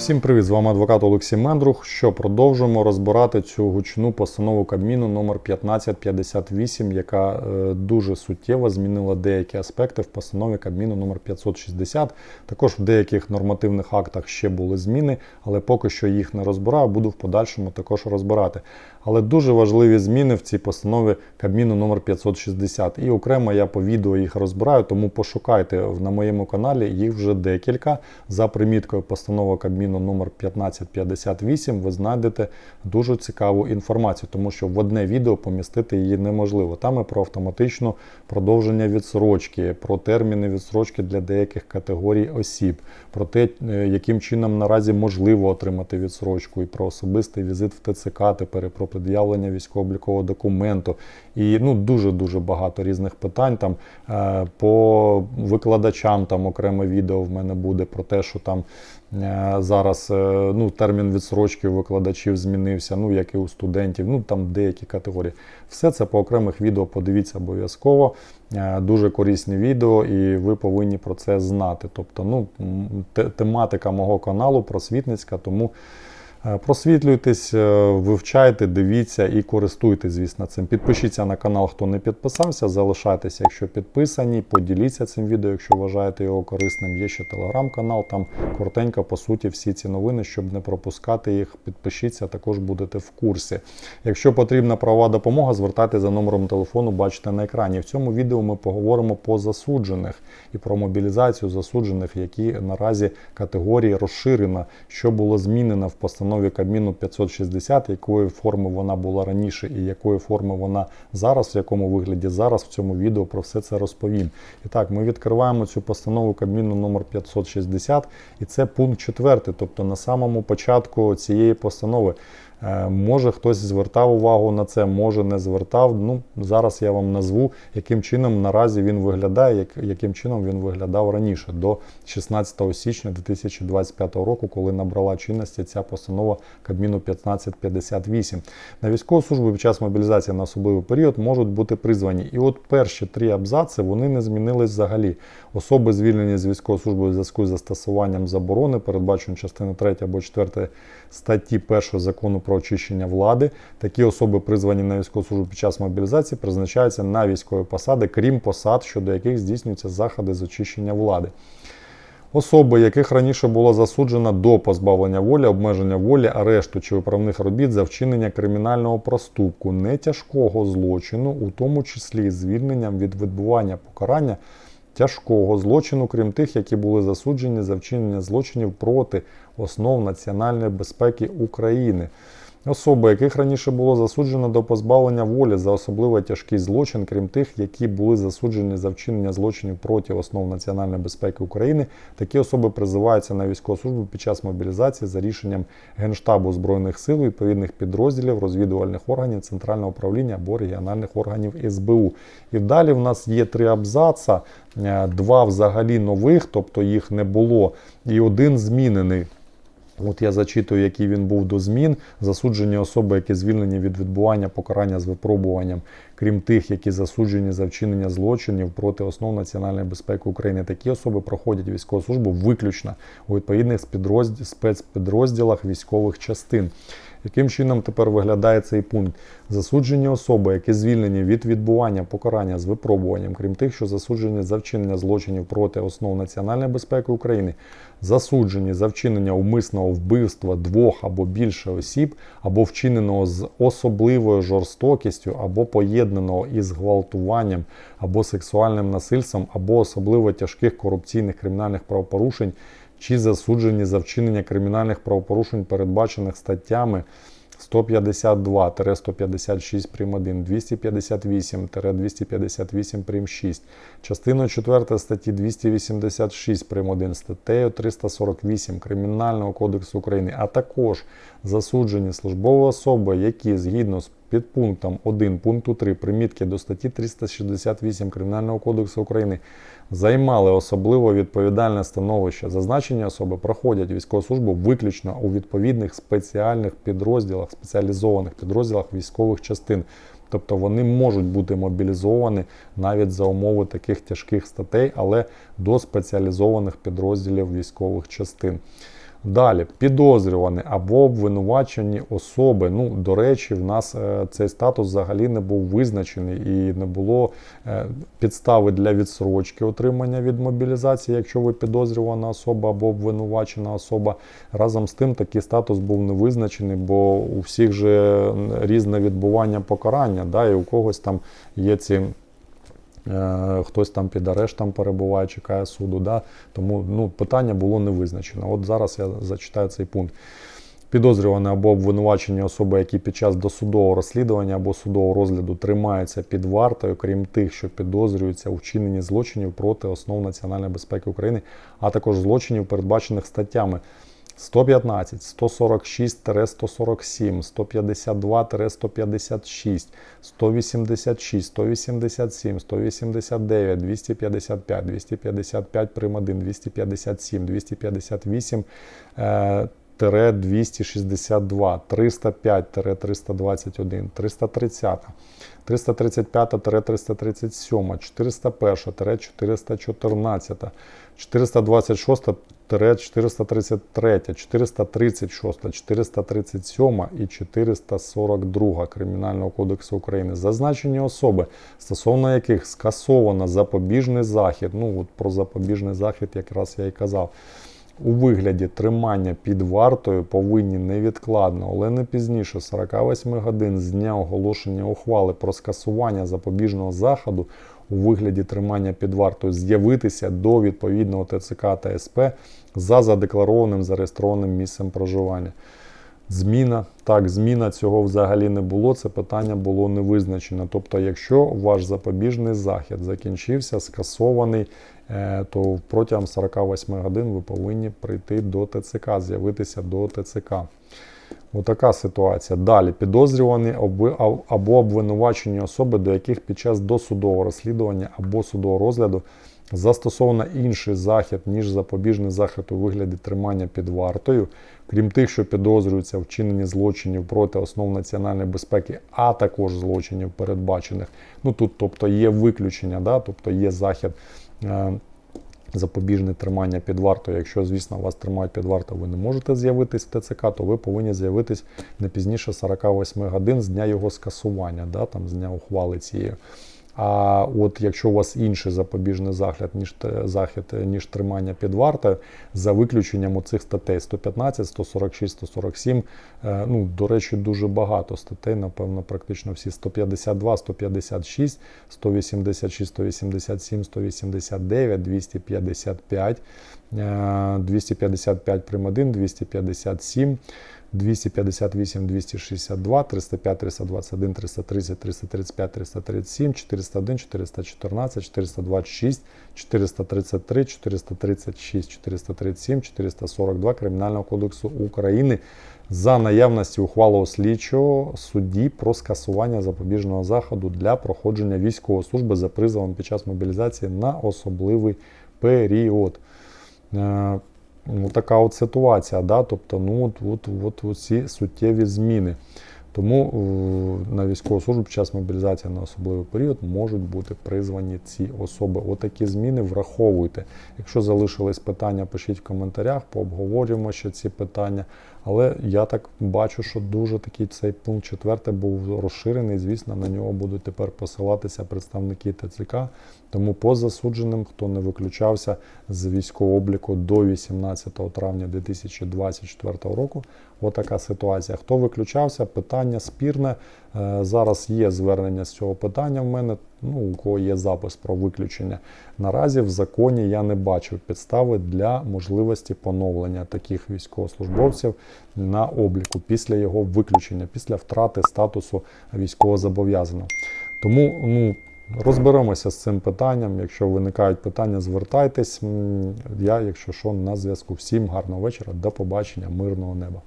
Всім привіт! З вами адвокат Олексій Мендрух. Що продовжуємо розбирати цю гучну постанову Кабміну номер 1558, яка е, дуже суттєво змінила деякі аспекти в постанові Кабміну номер 560. Також в деяких нормативних актах ще були зміни, але поки що їх не розбираю, буду в подальшому також розбирати. Але дуже важливі зміни в цій постанові Кабміну номер 560. І окремо я по відео їх розбираю, тому пошукайте на моєму каналі їх вже декілька. За приміткою постанова Кабміну номер 1558 ви знайдете дуже цікаву інформацію, тому що в одне відео помістити її неможливо. Там і про автоматичну продовження відсрочки, про терміни відсрочки для деяких категорій осіб, про те, е, яким чином наразі можливо отримати відсрочку, і про особистий візит в ТЦК тепер, про пред'явлення військово-облікового документу. І ну дуже дуже багато різних питань. Там е, по викладачам там окреме відео в мене буде про те, що там зараз е, ну, термін відсрочки у викладачів змінився, ну як і у студентів, ну там деякі категорії. Все це по окремих відео подивіться обов'язково. Е, Дуже корисні відео, і ви повинні про це знати. Тобто, ну, тематика мого каналу просвітницька, тому. Е, Просвітлюйтесь, е, вивчайте, дивіться і користуйтесь, звісно, цим. Підпишіться на канал, хто не підписався, залишайтеся, якщо підписані, поділіться цим відео, якщо вважаєте його корисним. Є ще телеграм-канал, там коротенько, по суті, всі ці новини, щоб не пропускати їх. Підпишіться, також будете в курсі. Якщо потрібна правова допомога, звертайтеся за номером телефону, бачите на екрані. В цьому відео ми поговоримо по засуджених і про мобілізацію засуджених, які наразі категорії розширена, що було змінено в постанові Кабміну 560, якої форми вона була раніше і якої форми вона зараз, в якому вигляді зараз в цьому відео про все це розповім. І так, ми відкриваємо цю постанову Кабміну номер 560, і це пункт 4, тобто на самому початку цієї постанови. Е, Може хтось звертав увагу на це, може не звертав. Ну зараз я вам назву, яким чином наразі він виглядає, як, яким чином він виглядав раніше, до 16 січня 2025 року, коли набрала чинності ця постанова Кабміну 1558. На військову службу під час мобілізації на особливий період можуть бути призвані. І от перші три абзаци вони не змінились взагалі. Особи звільнені з військової служби у зв'язку з застосуванням заборони, передбачено частиною 3 або 4 статті 1 закону про очищення влади. Такі особи, призвані на військову службу під час мобілізації, призначаються на військові посади, крім посад, щодо яких здійснюються заходи з очищення влади. Особи, яких раніше було засуджено до позбавлення волі, обмеження волі, арешту чи виправних робіт за вчинення кримінального проступку, не тяжкого злочину, у тому числі звільненням від відбування покарання тяжкого злочину, крім тих, які були засуджені за вчинення злочинів проти основ національної безпеки України. Особи, яких раніше було засуджено до позбавлення волі за особливо тяжкий злочин, крім тих, які були засуджені за вчинення злочинів проти основ національної безпеки України, такі особи призиваються на військову службу під час мобілізації за рішенням Генштабу Збройних сил, відповідних підрозділів, розвідувальних органів Центрального управління або регіональних органів СБУ. І далі в нас є три абзаца, е, два взагалі нових, тобто їх не було, і один змінений. От я зачитую, який він був до змін. Засуджені особи, які звільнені від відбування покарання з випробуванням, крім тих, які засуджені за вчинення злочинів проти основ національної безпеки України. Такі особи проходять військову службу виключно у відповідних спецпідрозділ- спецпідрозділах військових частин. Яким чином тепер виглядає цей пункт? Засуджені особи, які звільнені від відбування покарання з випробуванням, крім тих, що засуджені за вчинення злочинів проти основ національної безпеки України, засуджені за вчинення умисного вбивства двох або більше осіб, або вчиненого з особливою жорстокістю, або поєднаного із гвалтуванням, або сексуальним насильством, або особливо тяжких корупційних кримінальних правопорушень, чи засуджені за вчинення кримінальних правопорушень, передбачених статтями 152-156 прим. 1, 258-258 прим. 6, частиною 4 статті 286 прим. 1, статтею 348 Кримінального кодексу України, а також засуджені службові особи, які згідно з підпунктом 1 пункту 3 примітки до статті 368 Кримінального кодексу України займали особливо відповідальне становище. Зазначені особи проходять військову службу виключно у відповідних спеціальних підрозділах, спеціалізованих підрозділах військових частин. Тобто вони можуть бути мобілізовані навіть за умови таких тяжких статей, але до спеціалізованих підрозділів військових частин. Далі підозрювані або обвинувачені особи. Ну, до речі, в нас е, цей статус взагалі не був визначений і не було е, підстави для відсрочки отримання від мобілізації, якщо ви підозрювана особа або обвинувачена особа. Разом з тим такий статус був не визначений, бо у всіх же різне відбування покарання, да, і у когось там є ці. Е, Хтось там під арештом перебуває, чекає суду. Да? Тому ну, питання було не визначено. От зараз я зачитаю цей пункт. Підозрювані або обвинувачені особи, які під час досудового розслідування або судового розгляду тримаються під вартою, крім тих, що підозрюються у вчиненні злочинів проти основ національної безпеки України, а також злочинів, передбачених статтями 115, 146-147, 152-156, 186, 187, 189, 255, 255 прим. 1, 257, 258, е, 262, 305-321, 330, 335-337, 401-414, 426 433, 436, 437 і 442 Кримінального кодексу України. Зазначені особи, стосовно яких скасовано запобіжний захід. Ну от про запобіжний захід якраз я і казав. У вигляді тримання під вартою повинні невідкладно, але не пізніше 48 годин з дня оголошення ухвали про скасування запобіжного заходу у вигляді тримання під вартою з'явитися до відповідного ТЦК та СП за задекларованим зареєстрованим місцем проживання. Зміна, так, зміна цього взагалі не було. Це питання було не визначено. Тобто, якщо ваш запобіжний захід закінчився, скасований, е, то протягом 48 годин ви повинні прийти до ТЦК, з'явитися до ТЦК. Отака ситуація. Далі підозрювані або обвинувачені особи, до яких під час досудового розслідування або судового розгляду застосовано інший захід, ніж запобіжний захід у вигляді тримання під вартою, крім тих, що підозрюються вчиненні злочинів проти основ національної безпеки, а також злочинів передбачених. Ну тут, тобто, є виключення, да? тобто є захід. е, Запобіжне тримання під вартою. Якщо, звісно, вас тримають під вартою, ви не можете з'явитись в ТЦК, то ви повинні з'явитись не пізніше 48 годин з дня його скасування, да, там, з дня ухвали цієї. А от якщо у вас інший запобіжний захід, ніж захід, ніж тримання під вартою, за виключенням оцих статей 115, 146, 147, е, ну, до речі, дуже багато статей, напевно, практично всі. 152, 156, 186, 187, 189, 255, е, 255 прим. 1, 257, 258, 262, 305, 321, 330, 335, 337, 401, 414, 426, 433, 436, 437, 442 Кримінального кодексу України за наявності ухвалого слідчого судді про скасування запобіжного заходу для проходження військової служби за призовом під час мобілізації на особливий період. Е, Ну, така от ситуація, да? тобто ну, от, от, от, от ці суттєві зміни. Тому е, на військову службу під час мобілізації на особливий період можуть бути призвані ці особи. Отакі зміни враховуйте. Якщо залишились питання, пишіть в коментарях, пообговорюємо ще ці питання. Але я так бачу, що дуже такий цей пункт четвертий був розширений. Звісно, на нього будуть тепер посилатися представники ТЦК. Тому по засудженим, хто не виключався з військового обліку до 18 травня 2024 року, отака ситуація. Хто виключався, питання спірне. Е, Зараз є звернення з цього питання в мене. Ну, у кого є запис про виключення. Наразі в законі я не бачив підстави для можливості поновлення таких військовослужбовців на обліку після його виключення, після втрати статусу військовозобов'язаного. Тому ну, розберемося з цим питанням. Якщо виникають питання, звертайтесь. Я, якщо що, на зв'язку. Всім гарного вечора, до побачення, мирного неба.